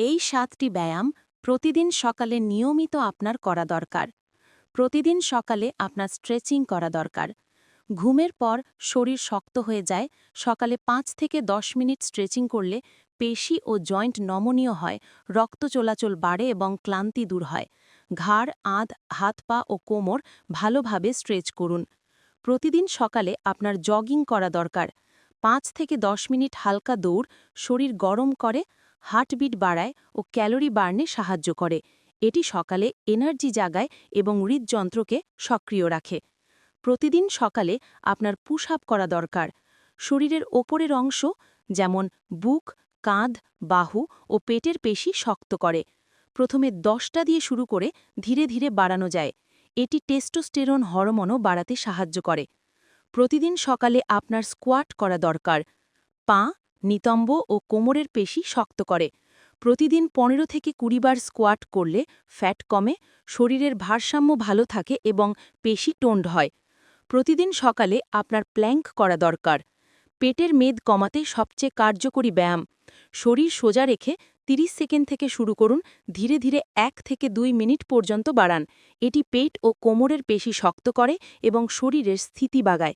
এই সাতটি ব্যায়াম প্রতিদিন সকালে নিয়মিত আপনার করা দরকার। প্রতিদিন সকালে আপনার স্ট্রেচিং করা দরকার। ঘুমের পর শরীর শক্ত হয়ে যায়, সকালে পাঁচ থেকে দশ মিনিট স্ট্রেচিং করলে পেশি ও জয়েন্ট নমনীয় হয়, রক্ত চলাচল বাড়ে এবং ক্লান্তি দূর হয়। ঘাড়, আঁধ, হাত পা ও কোমর ভালোভাবে স্ট্রেচ করুন। প্রতিদিন সকালে আপনার জগিং করা দরকার। পাঁচ থেকে দশ মিনিট হালকা দৌড়, শরীর গরম করে হার্টবিট বাড়ায় ও ক্যালোরি বার্নে সাহায্য করে। এটি সকালে এনার্জি জাগায় এবং হৃদযন্ত্রকে সক্রিয় রাখে। প্রতিদিন সকালে আপনার পুশ আপ করা দরকার। শরীরের ওপরের অংশ, যেমন বুক, কাঁধ, বাহু ও পেটের পেশি শক্ত করে। প্রথমে দশটা দিয়ে শুরু করে ধীরে ধীরে বাড়ানো যায়। এটি টেস্টোস্টেরন হরমোনও বাড়াতে সাহায্য করে। প্রতিদিন সকালে আপনার স্কোয়াট করা দরকার। পা নিতম্ব ও কোমরের পেশি শক্ত করে। প্রতিদিন পনেরো থেকে কুড়ি বার স্কোয়াট করলে ফ্যাট কমে, শরীরের ভারসাম্য ভালো থাকে এবং পেশি টোন্ড হয়। প্রতিদিন সকালে আপনার প্ল্যাঙ্ক করা দরকার। পেটের মেদ কমাতে সবচেয়ে কার্যকরী ব্যায়াম। শরীর সোজা রেখে 30 সেকেন্ড থেকে শুরু করুন, ধীরে ধীরে এক থেকে দুই মিনিট পর্যন্ত বাড়ান। এটি পেট ও কোমরের পেশি শক্ত করে এবং শরীরের স্থিতি বাগায়।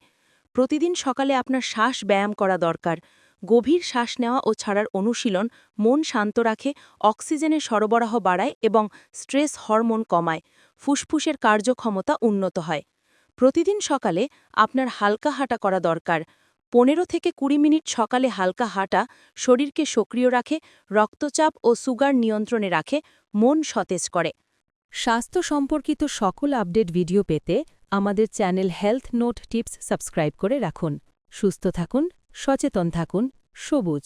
প্রতিদিন সকালে আপনার শ্বাস ব্যায়াম করা দরকার। গভীর শ্বাস নেওয়া ও ছাড়ার অনুশীলন মন শান্ত রাখে, অক্সিজেনের সরবরাহ বাড়ায় এবং স্ট্রেস হরমোন কমায়, ফুসফুসের কার্যক্ষমতা উন্নত হয়। প্রতিদিন সকালে আপনার হালকা হাঁটা করা দরকার। পনেরো থেকে কুড়ি মিনিট সকালে হালকা হাঁটা শরীরকে সক্রিয় রাখে, রক্তচাপ ও সুগার নিয়ন্ত্রণে রাখে, মন সতেজ করে। স্বাস্থ্য সম্পর্কিত সকল আপডেট ভিডিও পেতে আমাদের channel health note tips subscribe করে রাখুন। সুস্থ থাকুন সচেতন থাকুন সবুজ।